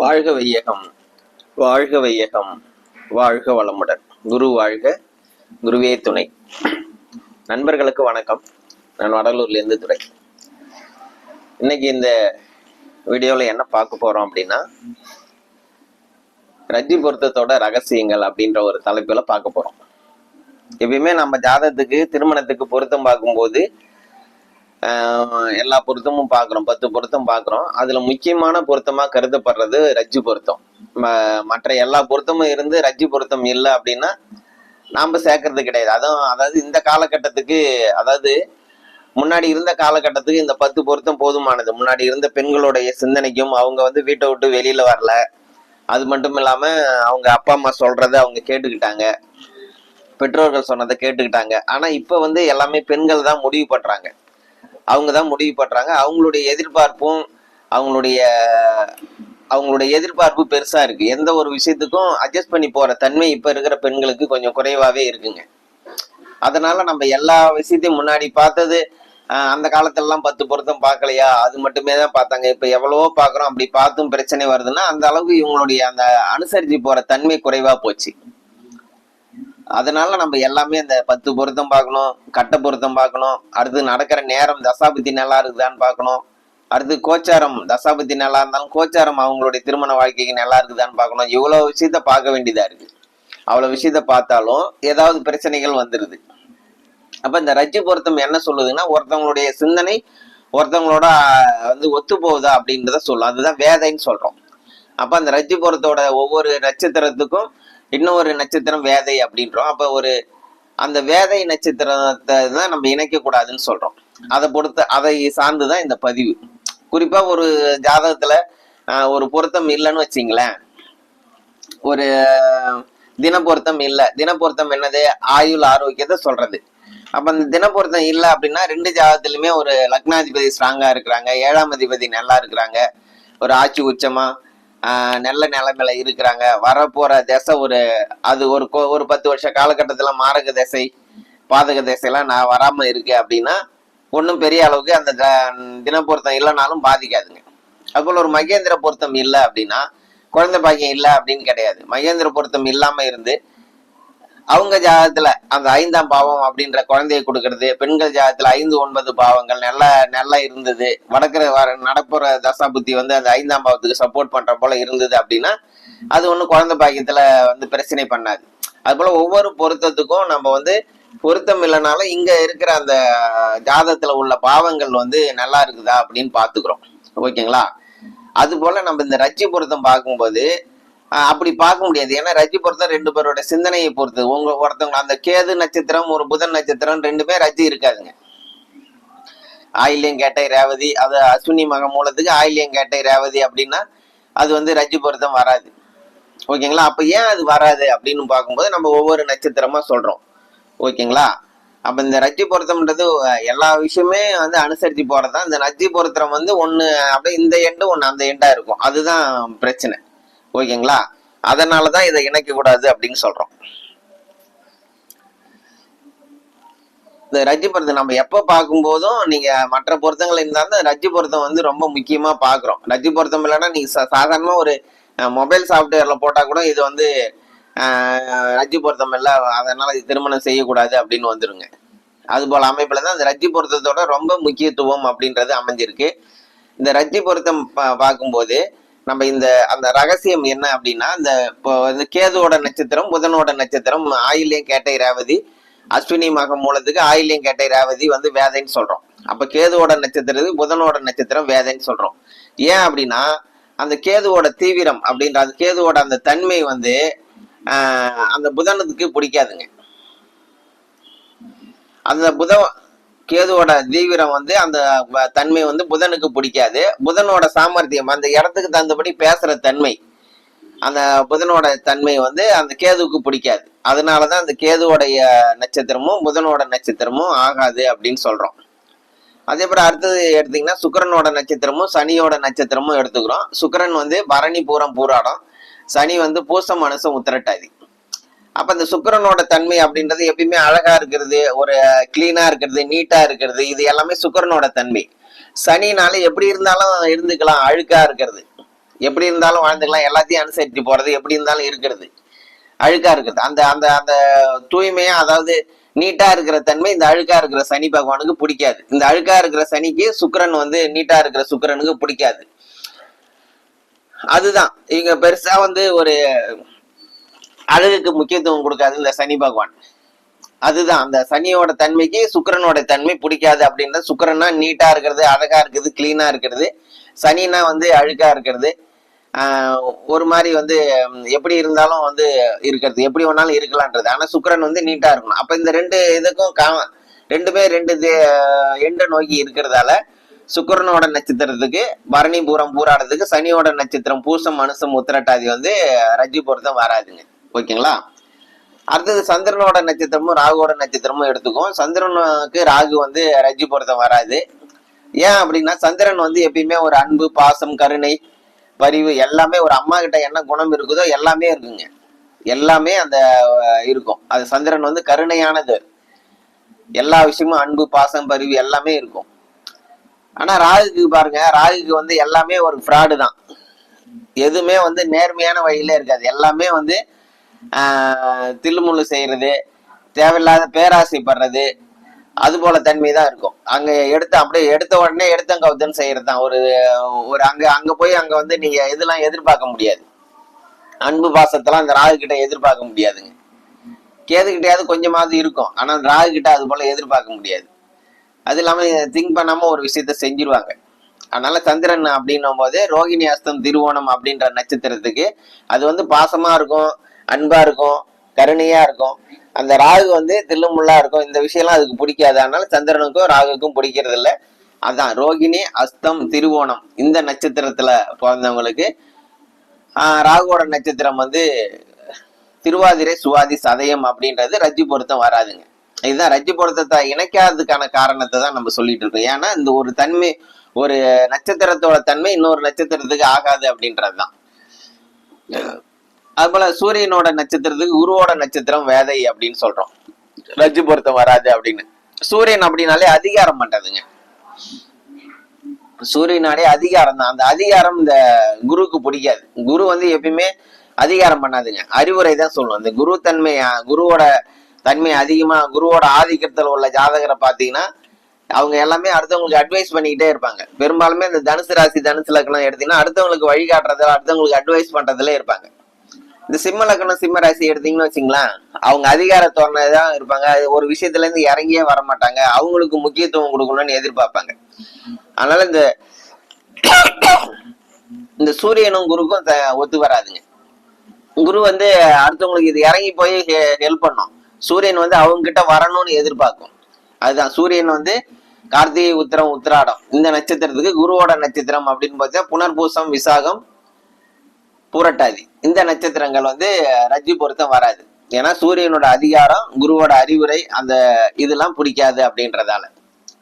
வாழ்க வையகம் வாழ்க வையகம் வாழ்க வளமுடன். குரு வாழ்க குருவே துணை. நண்பர்களுக்கு வணக்கம். நான் வடலூர்லேருந்து துறை இன்னைக்கு இந்த வீடியோவில் என்ன பார்க்க போகிறோம் அப்படின்னா ரஜி பொருத்தத்தோட ரகசியங்கள் அப்படின்ற ஒரு தலைப்பில் பார்க்க போகிறோம் எப்பயுமே நம்ம ஜாதகத்துக்கு திருமணத்துக்கு பொருத்தம் பார்க்கும்போது எல்லா பொருத்தமும் பார்க்குறோம் பத்து பொருத்தம் பார்க்குறோம் அதில் முக்கியமான பொருத்தமாக கருதப்படுறது ரஜ்ஜு பொருத்தம். மற்ற எல்லா பொருத்தமும் இருந்து ரஜ்ஜு பொருத்தம் இல்லை அப்படின்னா நாம் சேர்க்கறது கிடையாது. அதுவும் அதாவது இந்த காலகட்டத்துக்கு அதாவது முன்னாடி இருந்த காலகட்டத்துக்கு இந்த பத்து பொருத்தம் போதுமானது. முன்னாடி இருந்த பெண்களுடைய சிந்தனைக்கும் அவங்க வந்து வீட்டை விட்டு வெளியில் வரல. அது மட்டும் இல்லாமல் அவங்க அப்பா அம்மா சொல்கிறத அவங்க கேட்டுக்கிட்டாங்க. பெற்றோர்கள் சொன்னதை கேட்டுக்கிட்டாங்க. ஆனால் இப்போ வந்து எல்லாமே பெண்கள் தான் முடிவு பண்ணுறாங்க அவங்க தான் முடிவு பண்ணுறாங்க அவங்களுடைய எதிர்பார்ப்பும் அவங்களுடைய அவங்களுடைய எதிர்பார்ப்பு பெருசாக இருக்குது எந்த ஒரு விஷயத்துக்கும் அட்ஜஸ்ட் பண்ணி போகிற தன்மை இப்போ இருக்கிற பெண்களுக்கு கொஞ்சம் குறைவாகவே இருக்குங்க. அதனால் நம்ம எல்லா விஷயத்தையும் முன்னாடி பார்த்தது அந்த காலத்திலலாம் பத்து பொருத்தம் பார்க்கலையா? அது மட்டுமே தான் பார்த்தாங்க. இப்போ எவ்வளவோ பார்க்குறோம். அப்படி பார்த்தும் பிரச்சனை வருதுன்னா அந்த அளவுக்கு இவங்களுடைய அந்த அனுசரித்து போகிற தன்மை குறைவாக போச்சு. அதனால நம்ம எல்லாமே அந்த பத்து பொருத்தம் பார்க்கணும் கட்ட பொருத்தம் பார்க்கணும். அடுத்து நடக்கிற நேரம் தசாபதி நல்லா இருக்குதான்னு பார்க்கணும். அடுத்து கோச்சாரம் தசாபதி நல்லா இருந்தாலும் கோச்சாரம் அவங்களுடைய திருமண வாழ்க்கைக்கு நல்லா இருக்குதான்னு பார்க்கணும். இவ்வளவு விஷயத்த பார்க்க வேண்டியதா இருக்கு. அவ்வளவு விஷயத்த பார்த்தாலும் ஏதாவது பிரச்சனைகள் வந்துருது. அப்ப இந்த ரஜ்ஜு பொருத்தம் என்ன சொல்லுதுன்னா ஒருத்தவங்களுடைய சிந்தனை ஒருத்தவங்களோட வந்து ஒத்து போகுதா அப்படின்றத சொல்லும். அதுதான் வேதைன்னு சொல்றோம். அப்ப அந்த ரஜ்ஜு பொருத்தோட ஒவ்வொரு நட்சத்திரத்துக்கும் இன்னொரு நட்சத்திரம் வேதை அப்படின்றோம். அப்ப ஒரு அந்த வேதை நட்சத்திரத்தை தான் நம்ம இணைக்க கூடாதுன்னு சொல்றோம். அதை பொறுத்து அதை சார்ந்துதான் இந்த பதிவு. குறிப்பா ஒரு ஜாதகத்துல ஒரு பொருத்தம் இல்லைன்னு வச்சிங்களேன். ஒரு தின பொருத்தம் இல்லை. தின பொருத்தம் என்னது? ஆயுள் ஆரோக்கியத்தை சொல்றது. அப்ப அந்த தின பொருத்தம் இல்லை அப்படின்னா ரெண்டு ஜாதகத்திலுமே ஒரு லக்னாதிபதி ஸ்ட்ராங்கா இருக்கிறாங்க. ஏழாம் அதிபதி நல்லா இருக்கிறாங்க. ஒரு ஆட்சி உச்சமா நல்ல நிலைமையில இருக்கிறாங்க. வரப்போற திசை ஒரு அது ஒரு ஒரு பத்து வருஷ காலகட்டத்தில் மாரக திசை பாதக திசையெல்லாம் நான் வராம இருக்கு அப்படின்னா ஒன்றும் பெரிய அளவுக்கு அந்த த- தினப்பொருத்தம் இல்லைனாலும் பாதிக்காதுங்க. அதுபோல் ஒரு மகேந்திர பொருத்தம் இல்லை அப்படின்னா குழந்தை பாக்கியம் இல்லை அப்படின்னு கிடையாது. மகேந்திர பொருத்தம் இல்லாம இருந்து அவங்க ஜாதகத்துல அந்த ஐந்தாம் பாவம் அப்படின்ற குழந்தையை கொடுக்கறது பெண்கள் ஜாதகத்துல ஐந்து ஒன்பது பாவங்கள் நல்லா நல்லா இருந்தது. வடக்கிற வர நடப்புற தசா புத்தி வந்து அந்த ஐந்தாம் பாவத்துக்கு சப்போர்ட் பண்ற போல இருந்தது அப்படின்னா அது ஒன்றும் குழந்தை பாக்கியத்துல வந்து பிரச்சனை பண்ணாது. அது போல ஒவ்வொரு பொருத்தத்துக்கும் நம்ம வந்து பொருத்தம் இல்லைனாலும் இங்க இருக்கிற அந்த ஜாதத்துல உள்ள பாவங்கள் வந்து நல்லா இருக்குதா அப்படின்னு பாத்துக்கிறோம் ஓகேங்களா? அது போல நம்ம இந்த ரச்சி பொருத்தம் பார்க்கும்போது அப்படி பார்க்க முடியாது. ஏன்னா ரஜி பொறுத்த ரெண்டு பேரோட சிந்தனையை பொறுத்து. உங்க ஒருத்தவங்க அந்த கேது நட்சத்திரம் ஒரு புதன் நட்சத்திரம் ரெண்டுமே ரஜி இருக்காதுங்க. ஆயில்யம் கேட்டை ரேவதி அது அஸ்வினி மக மூலத்துக்கு ஆயில்யம் கேட்டை ரேவதி அப்படின்னா அது வந்து ரஜி பொருத்தம் வராது. ஓகேங்களா? அப்ப ஏன் அது வராது அப்படின்னு பார்க்கும்போது நம்ம ஒவ்வொரு நட்சத்திரமா சொல்றோம். ஓகேங்களா? அப்ப இந்த ரஜ்ஜி பொருத்தம்ன்றது எல்லா விஷயமே வந்து அனுசரிச்சு தான் இந்த ரஜ்ஜி பொருத்தம் வந்து ஒண்ணு அப்படியே இந்த எண்டு ஒண்ணு அந்த எண்டா இருக்கும். அதுதான் பிரச்சனை. ஓகேங்களா அதனாலதான் இதை இணைக்க கூடாது அப்படின்னு சொல்றோம். இந்த ரஜி பொருத்தம் நம்ம எப்போ பார்க்கும்போதும் நீங்க மற்ற பொருத்தங்கள் இருந்தாலும் ரஜ்ஜி பொருத்தம் வந்து ரொம்ப முக்கியமா பாக்குறோம் ரஜி பொருத்தம் இல்லைன்னா நீங்க சாதாரணமாக சாதாரணமா ஒரு மொபைல் சாஃப்ட்வேர்ல போட்டா கூட இது வந்து அஹ், ரஜ்ஜி பொருத்தம் இல்லை அதனால இது திருமணம் செய்யக்கூடாது அப்படின்னு வந்துருங்க. அது போல அமைப்புல தான் இந்த ரஜ்ஜி பொருத்தத்தோட ரொம்ப முக்கியத்துவம் அப்படின்றது அமைஞ்சிருக்கு. இந்த ரஜ்ஜி பொருத்தம் பா- பார்க்கும்போது நம்ம இந்த அந்த ரகசியம் என்ன அப்படின்னா இந்த இப்போ இந்த கேதுவோட நட்சத்திரம் புதனோட நட்சத்திரம் ஆயிலையும் கேட்டை ரேவதி அஸ்வினி மகம் மூலத்துக்கு ஆயிலையும் கேட்டை ரேவதி வந்து வேதைன்னு சொல்றோம். அப்ப கேதுவோட நட்சத்திரத்துக்கு புதனோட நட்சத்திரம் வேதைன்னு சொல்றோம். ஏன் அப்படின்னா அந்த கேதுவோட தீவிரம் அப்படின்ற அந்த கேதுவோட அந்த தன்மை வந்து அந்த புதனத்துக்கு பிடிக்காதுங்க. அந்த புத கேதுவோட தீவிரம் வந்து அந்த தன்மை வந்து புதனுக்கு பிடிக்காது. புதனோட சாமர்த்தியம் அந்த இடத்துக்கு தகுந்தபடி பேசுற தன்மை. அந்த புதனோட தன்மை வந்து அந்த கேதுவுக்கு பிடிக்காது. அதனாலதான் அந்த கேதுவோடைய நட்சத்திரமும் புதனோட நட்சத்திரமும் ஆகாது அப்படின்னு சொல்றோம். அதே போல அடுத்தது எடுத்தீங்கன்னா சுக்கரனோட நட்சத்திரமும் சனியோட நட்சத்திரமும் எடுத்துக்கிறோம். சுக்கரன் வந்து பரணி பூரம் பூராடம். சனி வந்து பூசம் மனசும் உத்திரட்டாதி. அப்ப இந்த சுக்கரனோட தன்மை அப்படின்றது எப்பயுமே அழகா இருக்கிறது ஒரு கிளீனா இருக்கிறது நீட்டா இருக்கிறது இது எல்லாமே சுக்கரனோட தன்மை. சனினால எப்படி இருந்தாலும் இருந்துக்கலாம் அழுக்கா இருக்கிறது. எப்படி இருந்தாலும் வாழ்ந்துக்கலாம் எல்லாத்தையும் அனுசரித்து போறது எப்படி இருந்தாலும் இருக்கிறது. அழுக்கா இருக்கிறது. அந்த அந்த அந்த தூய்மையா அதாவது நீட்டா இருக்கிற தன்மை இந்த அழுக்கா இருக்கிற சனி பகவானுக்கு பிடிக்காது. இந்த அழுக்கா இருக்கிற சனிக்கு சுக்கிரன் வந்து நீட்டா இருக்கிற சுக்கிரனுக்கு பிடிக்காது. அதுதான். இவங்க பெருசா வந்து ஒரு அழகுக்கு முக்கியத்துவம் கொடுக்காது இந்த சனி பகவான். அதுதான் அந்த சனியோட தன்மைக்கு சுக்கரனோட தன்மை பிடிக்காது அப்படின்னா சுக்கரன்னா நீட்டா இருக்கிறது அழகா இருக்குது கிளீனா இருக்கிறது. சனினா வந்து அழுக்கா இருக்கிறது. ஆஹ் ஒரு மாதிரி வந்து எப்படி இருந்தாலும் வந்து இருக்கிறது எப்படி வேணாலும் இருக்கலான்றது ஆனா சுக்கரன் வந்து நீட்டா இருக்கணும். அப்ப இந்த ரெண்டு இதுக்கும் கா ரெண்டுமே ரெண்டு எண்டை நோக்கி இருக்கிறதால சுக்கரனோட நட்சத்திரத்துக்கு பரணி பூரம் பூராடுறதுக்கு சனியோட நட்சத்திரம் பூசம் மனுஷம் உத்திரட்டாதி வந்து ரஜி பொருத்தம் வராதுங்க. ஓகேங்களா? அடுத்தது சந்திரனோட நட்சத்திரமும் ராகுவோட நட்சத்திரமும் எடுத்துக்கும் சந்திரனுக்கு ராகு வந்து ரஜி பொருத்தம் வராது. ஏன் அப்படின்னா சந்திரன் வந்து எப்பயுமே ஒரு அன்பு பாசம் கருணை பரிவு எல்லாமே ஒரு அம்மா கிட்ட என்ன குணம் இருக்குதோ எல்லாமே இருக்குங்க. எல்லாமே அந்த இருக்கும். அது சந்திரன் வந்து கருணையானது. எல்லா விஷயமும் அன்பு பாசம் பரிவு எல்லாமே இருக்கும். ஆனா ராகுக்கு பாருங்க ராகுக்கு வந்து எல்லாமே ஒரு ஃப்ராடு தான். எதுவுமே வந்து நேர்மையான வழியில இருக்காது. எல்லாமே வந்து தில்லுமுள்ளு செய்யறது தேவையில்லாத பேராசைப்படுறது அது போல தன்மை தான் இருக்கும். அங்க எடுத்து அப்படியே எடுத்த உடனே எடுத்தங்கவுத்தன்னு செய்யறது தான் ஒரு ஒரு அங்க அங்க போய் அங்க வந்து நீங்க இதெல்லாம் எதிர்பார்க்க முடியாது. அன்பு பாசத்தெல்லாம் அந்த ராகு கிட்ட எதிர்பார்க்க முடியாதுங்க. கேதுகிட்டையாவது கொஞ்சமாவது இருக்கும். ஆனா அந்த ராகு கிட்ட அது போல எதிர்பார்க்க முடியாது. அது இல்லாம திங்க் பண்ணாம ஒரு விஷயத்த செஞ்சிருவாங்க. அதனால சந்திரன் அப்படின்னும் போது ரோகிணி அஸ்தம் திருவோணம் அப்படின்ற நட்சத்திரத்துக்கு அது வந்து பாசமா இருக்கும். அன்பா இருக்கும் கருணையா இருக்கும். அந்த ராகு வந்து தில்லுமுள்ளா இருக்கும். இந்த விஷயம்லாம் அதுக்கு பிடிக்காது. அதனால சந்திரனுக்கும் ராகுக்கும் பிடிக்கிறது இல்லை அதான் ரோகிணி அஸ்தம் திருவோணம். இந்த நட்சத்திரத்துல பிறந்தவங்களுக்கு ஆஹ், ராகுவோட நட்சத்திரம் வந்து திருவாதிரை சுவாதி சதயம் அப்படின்றது ரஜ்ஜி பொருத்தம் வராதுங்க. இதுதான் ரஜ்ஜி பொருத்தத்தை இணைக்காததுக்கான காரணத்தை தான் நம்ம சொல்லிட்டு இருக்கோம். ஏன்னா இந்த ஒரு தன்மை ஒரு நட்சத்திரத்தோட தன்மை இன்னொரு நட்சத்திரத்துக்கு ஆகாது அப்படின்றது தான் அது போல சூரியனோட நட்சத்திரத்துக்கு குருவோட நட்சத்திரம் வேதை அப்படின்னு சொல்றோம். ரஜு பொருத்தம் வராது அப்படின்னு. சூரியன் அப்படின்னாலே அதிகாரம் பண்றதுங்க. சூரியனாலே அதிகாரம் தான். அந்த அதிகாரம் இந்த குருவுக்கு பிடிக்காது. குரு வந்து எப்பயுமே அதிகாரம் பண்ணாதுங்க. அறிவுரை தான் சொல்லணும் இந்த குரு தன்மை குருவோட தன்மை அதிகமா குருவோட ஆதிக்கத்தில் உள்ள ஜாதகரை பார்த்தீங்கன்னா அவங்க எல்லாமே அடுத்தவங்களுக்கு அட்வைஸ் பண்ணிக்கிட்டே இருப்பாங்க. பெரும்பாலுமே இந்த தனுசு ராசி தனுசு லக்னம் எடுத்தீங்கன்னா அடுத்தவங்களுக்கு வழிகாட்டுறதுல அடுத்தவங்களுக்கு அட்வைஸ் பண்றதுல இருப்பாங்க. இந்த சிம்ம லக்னம் சிம்ம ராசி எடுத்தீங்கன்னு வச்சுங்களேன் அவங்க அதிகார தான் இருப்பாங்க. அது ஒரு விஷயத்துல இருந்து இறங்கியே வர மாட்டாங்க அவங்களுக்கு முக்கியத்துவம் கொடுக்கணும்னு எதிர்பார்ப்பாங்க. அதனால இந்த இந்த சூரியனும் குருக்கும் த- ஒத்து வராதுங்க. குரு வந்து அடுத்தவங்களுக்கு இது இறங்கி போய் ஹெல்ப் பண்ணும். சூரியன் வந்து அவங்க கிட்ட வரணும்னு எதிர்பார்க்கும். அதுதான். சூரியன் வந்து கார்த்திகை உத்திரம் உத்திராடம். இந்த நட்சத்திரத்துக்கு குருவோட நட்சத்திரம் அப்படின்னு பார்த்தா புனர்பூசம் விசாகம் பூரட்டாதி. இந்த நட்சத்திரங்கள் வந்து ரஜ்ஜி பொருத்தம் வராது. ஏன்னா சூரியனோட அதிகாரம் குருவோட அறிவுரை அந்த இதெல்லாம் பிடிக்காது அப்படின்றதால.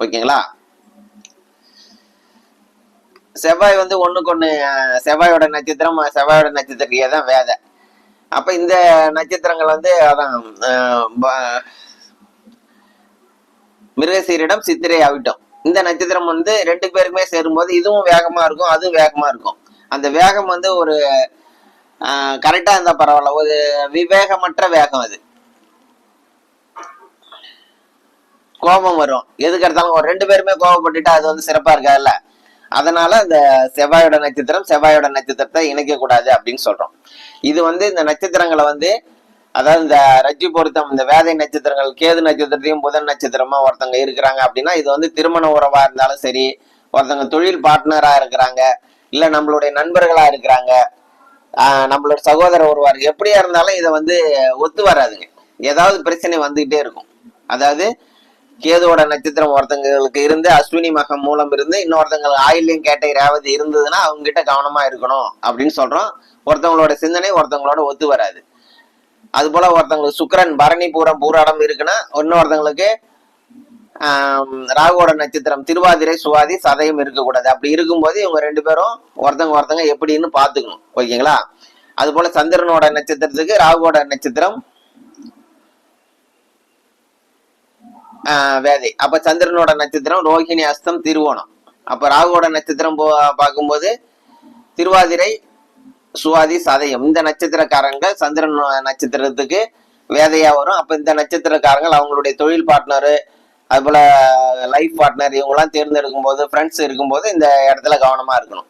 ஓகேங்களா? செவ்வாய் வந்து ஒண்ணுக்கு ஒண்ணு செவ்வாயோட நட்சத்திரம் செவ்வாயோட நட்சத்திரத்தையே தான் வேதை. அப்ப இந்த நட்சத்திரங்கள் வந்து அதான் அஹ், மிருகசீரிடம் சித்திரை அவிட்டம் இந்த நட்சத்திரம் வந்து ரெண்டு பேருக்குமே சேரும்போது இதுவும் வேகமா இருக்கும் அதுவும் வேகமா இருக்கும். அந்த வேகம் வந்து ஒரு கரெக்டா இருந்தா பரவாயில்ல. ஒரு விவேகமற்ற வேகம் அது. கோபம் வரும். எதுக்கு எடுத்தாலும் ஒரு ரெண்டு பேருமே கோபப்பட்டுட்டா அது வந்து சிறப்பா இருக்காதுல்ல? அதனால அந்த செவ்வாயோட நட்சத்திரம் செவ்வாயோட நட்சத்திரத்தை இணைக்க கூடாது அப்படின்னு சொல்றோம். இது வந்து இந்த நட்சத்திரங்களை வந்து அதாவது இந்த ரஜ்ஜி பொருத்தம் இந்த வேதை நட்சத்திரங்கள் கேது நட்சத்திரத்தையும் புதன் நட்சத்திரமா ஒருத்தங்க இருக்கிறாங்க அப்படின்னா இது வந்து திருமண உறவா இருந்தாலும் சரி ஒருத்தவங்க தொழில் பார்ட்னரா இருக்கிறாங்க இல்ல நம்மளுடைய நண்பர்களா இருக்கிறாங்க நம்மளோட சகோதர வருவார் எப்படியா இருந்தாலும் இதை வந்து ஒத்து வராதுங்க. ஏதாவது பிரச்சனை வந்துகிட்டே இருக்கும். அதாவது கேதுவோட நட்சத்திரம் ஒருத்தங்களுக்கு இருந்து அஸ்வினி மகம் மூலம் இருந்து இன்னொருத்தங்களுக்கு ஆயில்யம் கேட்ட ரேவதி இருந்ததுன்னா அவங்க கிட்ட கவனமா இருக்கணும் அப்படின்னு சொல்றோம். ஒருத்தவங்களோட சிந்தனை ஒருத்தவங்களோட ஒத்து வராது. அது போல ஒருத்தவங்களுக்கு சுக்கரன் பரணி பூரம் பூராடம் இருக்குன்னா இன்னொருத்தவங்களுக்கு ராகுவோட நட்சத்திரம் திருவாதிரை சுவாதி சதயம் இருக்கக்கூடாது. அப்படி இருக்கும்போது இவங்க ரெண்டு பேரும் ஒருத்தங்க ஒருத்தங்க எப்படின்னு பாத்துக்கணும் ஓகேங்களா? அது போல சந்திரனோட நட்சத்திரத்துக்கு ராகுவோட நட்சத்திரம் வேதை அப்ப சந்திரனோட நட்சத்திரம் ரோஹிணி அஸ்தம் திருவோணம். அப்ப ராகுவோட நட்சத்திரம் போ பார்க்கும்போது திருவாதிரை சுவாதி சதயம். இந்த நட்சத்திரக்காரங்க சந்திரன் நட்சத்திரத்துக்கு வேதையா வரும். அப்ப இந்த நட்சத்திரக்காரங்கள் அவங்களுடைய தொழில் பார்ட்னரு அதுபோல லைஃப் பார்ட்னர் இவங்கெல்லாம் தேர்ந்தெடுக்கும் போது ஃப்ரெண்ட்ஸ் இருக்கும்போது இந்த இடத்துல கவனமா இருக்கணும்.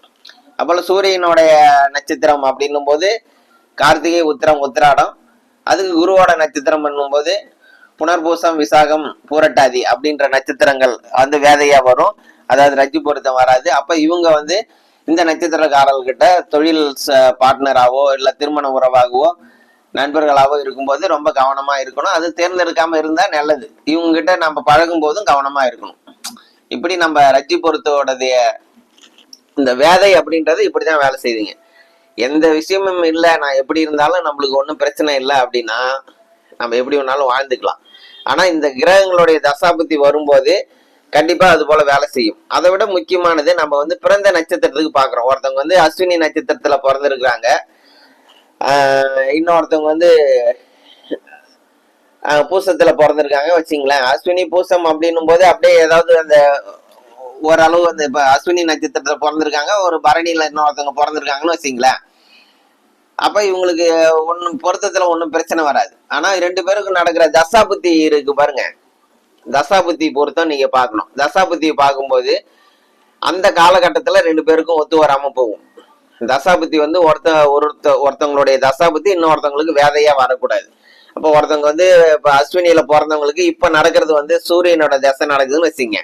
அப்போல சூரியனுடைய நட்சத்திரம் அப்படின்னும் போது கார்த்திகை உத்திரம் உத்திராடம். அதுக்கு குருவோட நட்சத்திரம் பண்ணும்போது புனர்பூசம் விசாகம் பூரட்டாதி அப்படின்ற நட்சத்திரங்கள் வந்து வேதையா வரும். அதாவது ரஜி பொருத்தம் வராது. அப்ப இவங்க வந்து இந்த நட்சத்திரக்காரர்கிட்ட தொழில் பார்ட்னராகவோ இல்ல திருமண உறவாகவோ நண்பர்களாவோ இருக்கும்போது ரொம்ப கவனமா இருக்கணும். அது தேர்ந்தெடுக்காம இருந்தா நல்லது. இவங்க கிட்ட நம்ம பழகும் போதும் கவனமா இருக்கணும். இப்படி நம்ம ரஜ்ஜி பொருத்தோடைய இந்த வேதை அப்படின்றது இப்படிதான் வேலை செய்வீங்க எந்த விஷயமும் இல்லை. நான் எப்படி இருந்தாலும் நம்மளுக்கு ஒன்றும் பிரச்சனை இல்லை அப்படின்னா நம்ம எப்படி வேணாலும் வாழ்ந்துக்கலாம். ஆனா இந்த கிரகங்களுடைய தசாபத்தி வரும்போது கண்டிப்பா அது போல வேலை செய்யும். அதை விட முக்கியமானது நம்ம வந்து பிறந்த நட்சத்திரத்துக்கு பாக்குறோம் ஒருத்தவங்க வந்து அஸ்வினி நட்சத்திரத்துல பிறந்திருக்கிறாங்க. இன்னொருத்தவங்க வந்து பூசத்துல பிறந்திருக்காங்க வச்சுங்களேன். அஸ்வினி பூசம் அப்படின்னும் போது அப்படியே ஏதாவது அந்த ஓரளவு அந்த இப்ப அஸ்வினி நட்சத்திரத்துல பிறந்திருக்காங்க ஒரு பரணியில இன்னொருத்தவங்க பிறந்திருக்காங்கன்னு வச்சுங்களேன். அப்ப இவங்களுக்கு ஒன்றும் பொருத்தத்துல ஒன்றும் பிரச்சனை வராது. ஆனா ரெண்டு பேருக்கும் நடக்கிற தசாபுத்தி இருக்கு பாருங்க. தசாபுத்தி பொருத்தம் நீங்க பார்க்கணும். தசாபுத்தியை பார்க்கும்போது அந்த காலகட்டத்துல ரெண்டு பேருக்கும் ஒத்து வராம போகும். தசாபுத்தி வந்து ஒருத்த ஒருத்த ஒருத்தவங்களுடைய தசாபுத்தி இன்னொருத்தவங்களுக்கு வேதையா வரக்கூடாது. அப்போ ஒருத்தவங்க வந்து இப்ப அஸ்வினியில பிறந்தவங்களுக்கு இப்ப நடக்கிறது வந்து சூரியனோட தசை நடக்குதுன்னு வச்சுங்க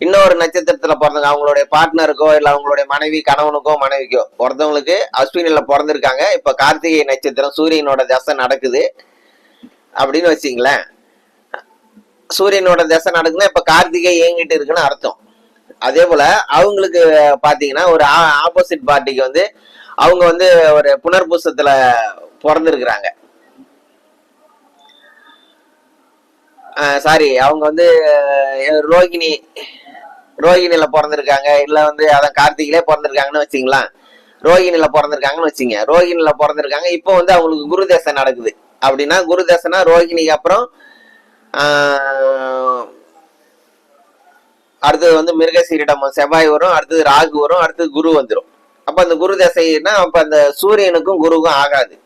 இன்னொரு நட்சத்திரத்துல பிறந்தவங்க அவங்களுடைய பார்ட்னருக்கோ இல்ல அவங்களுடைய மனைவி கணவனுக்கோ மனைவிக்கோ ஒருத்தவங்களுக்கு அஸ்வினியில பிறந்திருக்காங்க. இப்ப கார்த்திகை நட்சத்திரம் சூரியனோட தசை நடக்குது அப்படின்னு வச்சுங்களேன் சூரியனோட தசை நடக்குதுன்னா இப்ப கார்த்திகை இயங்கிட்டு இருக்குன்னு அர்த்தம். அதே போல அவங்களுக்கு பாத்தீங்கன்னா ஒரு ஆப்போசிட் பார்ட்டிக்கு வந்து அவங்க வந்து ஒரு புனர்பூசத்துல பிறந்திருக்கிறாங்க. சாரி அவங்க வந்து ரோகிணி ரோகிணியில பிறந்திருக்காங்க. இல்ல வந்து அதான் கார்த்திகிலே பிறந்திருக்காங்கன்னு வச்சுங்களா ரோகிணியில பிறந்திருக்காங்கன்னு வச்சுங்க. ரோகிணியில பிறந்திருக்காங்க. இப்போ வந்து அவங்களுக்கு குரு தேசம் நடக்குது. அப்படின்னா குரு தேசம்னா ரோகிணிக்கு அப்புறம் அடுத்தது வந்து மிருகசீரிடம் செவ்வாய் வரும் அடுத்தது ராகு வரும் அடுத்தது குரு வந்துடும் அப்போ அந்த குரு தசைன்னா அப்போ அந்த சூரியனுக்கும் குருவுக்கும் ஆகாது.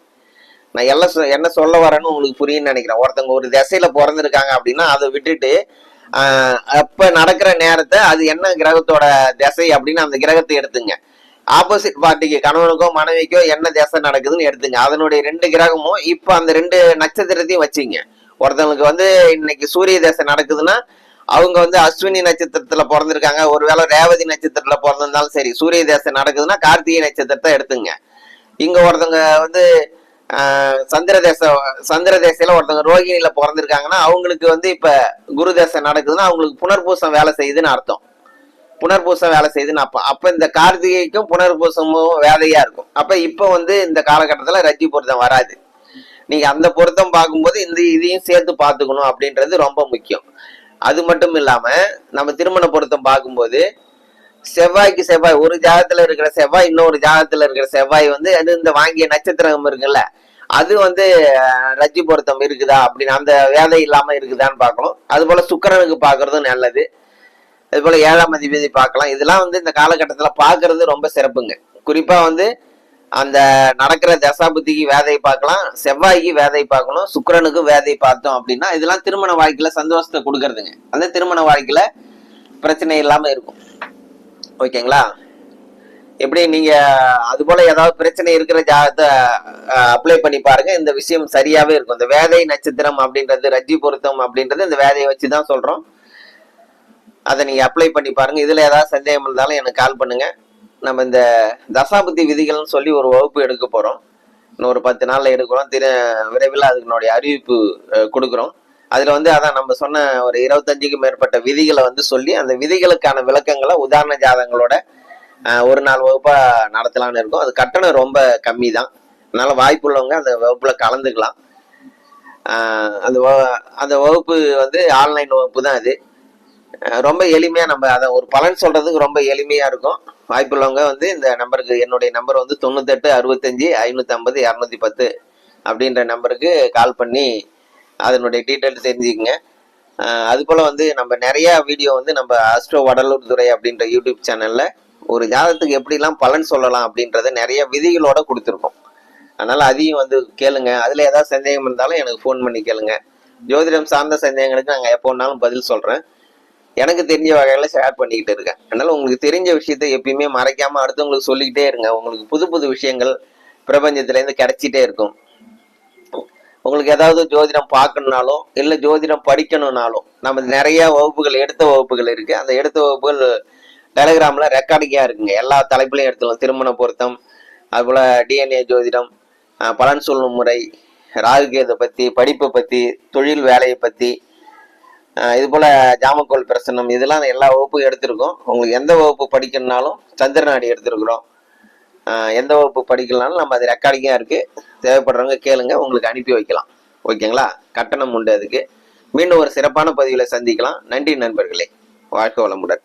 நான் எல்லாம் சொ- என்ன சொல்ல வரேன்னு உங்களுக்கு புரியும்னு நினைக்கிறேன். ஒருத்தவங்க ஒரு திசையில பிறந்திருக்காங்க அப்படின்னா அதை விட்டுட்டு அப்போ அப்ப நடக்கிற நேரத்தை அது என்ன கிரகத்தோட திசை அப்படின்னு அந்த கிரகத்தை எடுத்துங்க. ஆப்போசிட் பார்ட்டிக்கு கணவனுக்கோ மனைவிக்கோ என்ன திசை நடக்குதுன்னு எடுத்துங்க. அதனுடைய ரெண்டு கிரகமும் இப்ப அந்த ரெண்டு நட்சத்திரத்தையும் வச்சுங்க. ஒருத்தவங்களுக்கு வந்து இன்னைக்கு சூரிய தசை நடக்குதுன்னா அவங்க வந்து அஸ்வினி நட்சத்திரத்துல பிறந்திருக்காங்க. ஒருவேளை ரேவதி நட்சத்திரத்துல பிறந்திருந்தாலும் சரி சூரிய தேசம் நடக்குதுன்னா கார்த்திகை நட்சத்திரத்தை எடுத்துங்க. இங்க ஒருத்தவங்க வந்து சந்திர தேச சந்திர தேசையில ஒருத்தவங்க ரோகிணியில பிறந்திருக்காங்கன்னா அவங்களுக்கு வந்து இப்ப குரு தேசம் நடக்குதுன்னா அவங்களுக்கு புனர்பூசம் வேலை செய்யுதுன்னு அர்த்தம். புனர்பூசம் வேலை செய்யுதுன்னு அப்ப அப்ப இந்த கார்த்திகைக்கும் புனர்பூசமும் வேலையா இருக்கும். அப்ப இப்ப வந்து இந்த காலகட்டத்துல ரஜி பொருத்தம் வராது. நீங்க அந்த பொருத்தம் பார்க்கும்போது இந்த இதையும் சேர்த்து பார்த்துக்கணும் அப்படின்றது ரொம்ப முக்கியம். அது மட்டும் இல்லாம நம்ம திருமண பொருத்தம் பார்க்கும்போது செவ்வாய்க்கு செவ்வாய் ஒரு ஜாதத்துல இருக்கிற செவ்வாய் இன்னொரு ஜாதத்துல இருக்கிற செவ்வாய் வந்து அது இந்த வாங்கிய நட்சத்திரம் இருக்குல்ல அது வந்து அஹ், ரஜ்ஜி பொருத்தம் இருக்குதா அப்படின்னு அந்த வேலை இல்லாம இருக்குதான்னு பார்க்கணும். அது போல சுக்கிரனுக்கு பாக்குறதும் நல்லது. அது போல ஏழாம் அதிபதி பார்க்கலாம். இதெல்லாம் வந்து இந்த காலகட்டத்துல பாக்குறது ரொம்ப சிறப்புங்க. குறிப்பா வந்து அந்த நடக்கிற தசாபுத்திக்கு வேதை பார்க்கலாம் செவ்வாய்க்கு வேதை பார்க்கணும் சுக்கரனுக்கு வேதை பார்த்தோம் அப்படின்னா இதெல்லாம் திருமண வாழ்க்கையில சந்தோஷத்தை கொடுக்கறதுங்க. அந்த திருமண வாழ்க்கையில பிரச்சனை இல்லாம இருக்கும். ஓகேங்களா? எப்படி நீங்க அது போல ஏதாவது பிரச்சனை இருக்கிற ஜாதகத்தை அப்ளை பண்ணி பாருங்க. இந்த விஷயம் சரியாவே இருக்கும். இந்த வேதை நட்சத்திரம் அப்படின்றது ரஜ்ஜி பொருத்தம் அப்படின்றது இந்த வேதையை வச்சு தான் சொல்றோம். அதை நீங்க அப்ளை பண்ணி பாருங்க. இதுல ஏதாவது சந்தேகம் இருந்தாலும் எனக்கு கால் பண்ணுங்க. நம்ம இந்த தசாபுத்தி விதிகள்னு சொல்லி ஒரு வகுப்பு எடுக்க போறோம். இன்னும் ஒரு பத்து நாள்ல எடுக்கிறோம். திரு விரைவில் அதுக்குனுடைய அறிவிப்பு கொடுக்குறோம். அதுல வந்து அதான் நம்ம சொன்ன ஒரு இருபத்தஞ்சுக்கு மேற்பட்ட விதிகளை வந்து சொல்லி அந்த விதிகளுக்கான விளக்கங்களை உதாரண ஜாதங்களோட ஒரு நாள் வகுப்பா நடத்தலாம்னு இருக்கோம். அது கட்டணம் ரொம்ப கம்மி தான் அதனால வாய்ப்புள்ளவங்க அந்த வகுப்புல கலந்துக்கலாம். அந்த வ- அந்த வகுப்பு வந்து ஆன்லைன் வகுப்பு தான் அது. ரொம்ப எளிமையா நம்ம அதை ஒரு பலன் சொல்றதுக்கு ரொம்ப எளிமையா இருக்கும். வாய்ப்புள்ளவங்க வந்து இந்த நம்பருக்கு என்னுடைய நம்பர் வந்து தொண்ணூத்தெட்டு அறுபத்தஞ்சு ஐநூத்தி ஐம்பது இரநூத்தி பத்து அப்படின்ற நம்பருக்கு கால் பண்ணி அதனுடைய டீட்டெயில் தெரிஞ்சுக்கங்க. அதுபோல் வந்து நம்ம நிறையா வீடியோ வந்து நம்ம அஸ்ட்ரோ வடலூர் துறை அப்படின்ற யூடியூப் சேனலில் ஒரு ஜாதகத்துக்கு எப்படிலாம் பலன் சொல்லலாம் அப்படின்றத நிறைய விதிகளோட கொடுத்துருக்கோம். அதனால் அதையும் வந்து கேளுங்க. அதில் ஏதாவது சந்தேகம் இருந்தாலும் எனக்கு ஃபோன் பண்ணி கேளுங்க. ஜோதிடம் சார்ந்த சந்தேகங்களுக்கு நாங்கள் எப்போ வேணாலும் பதில் சொல்கிறேன் எனக்கு தெரிஞ்ச வகையில ஷேர் பண்ணிக்கிட்டு இருக்கேன். அதனால உங்களுக்கு தெரிஞ்ச விஷயத்தை எப்பயுமே மறைக்காம அடுத்தவங்களுக்கு சொல்லிக்கிட்டே இருங்க. உங்களுக்கு புது புது விஷயங்கள் பிரபஞ்சத்துல இருந்து கிடைச்சிட்டே இருக்கும். உங்களுக்கு ஏதாவது ஜோதிடம் பார்க்கணுனாலும் இல்லை ஜோதிடம் படிக்கணும்னாலும் நம்ம நிறைய வகுப்புகள் எடுத்த வகுப்புகள் இருக்கு. அந்த எடுத்த வகுப்புகள் டெலிகிராம்ல ரெக்கார்டிங்காக இருக்குங்க. எல்லா தலைப்புலையும் எடுத்துக்கலாம். திருமண பொருத்தம் அதுபோல டிஎன்ஏ ஜோதிடம் பலன் சொல்லும் முறை ராகுகேதை பத்தி படிப்பை பத்தி தொழில் வேலையை பத்தி இது போல ஜாமக்கோல் பிரசனம் இதெல்லாம் எல்லா வகுப்பும் எடுத்திருக்கோம். உங்களுக்கு எந்த வகுப்பு படிக்கணும்னாலும் சந்திரநாடி எடுத்திருக்கிறோம். எந்த வகுப்பு படிக்கலனாலும் நம்ம அது ரெக்கார்டிங்காக இருக்குது தேவைப்படுறவங்க கேளுங்க உங்களுக்கு அனுப்பி வைக்கலாம். ஓகேங்களா? கட்டணம் உண்டு அதுக்கு. மீண்டும் ஒரு சிறப்பான பதிவில் சந்திக்கலாம். நன்றி நண்பர்களே. வாழ்க்கை வளமுடன்.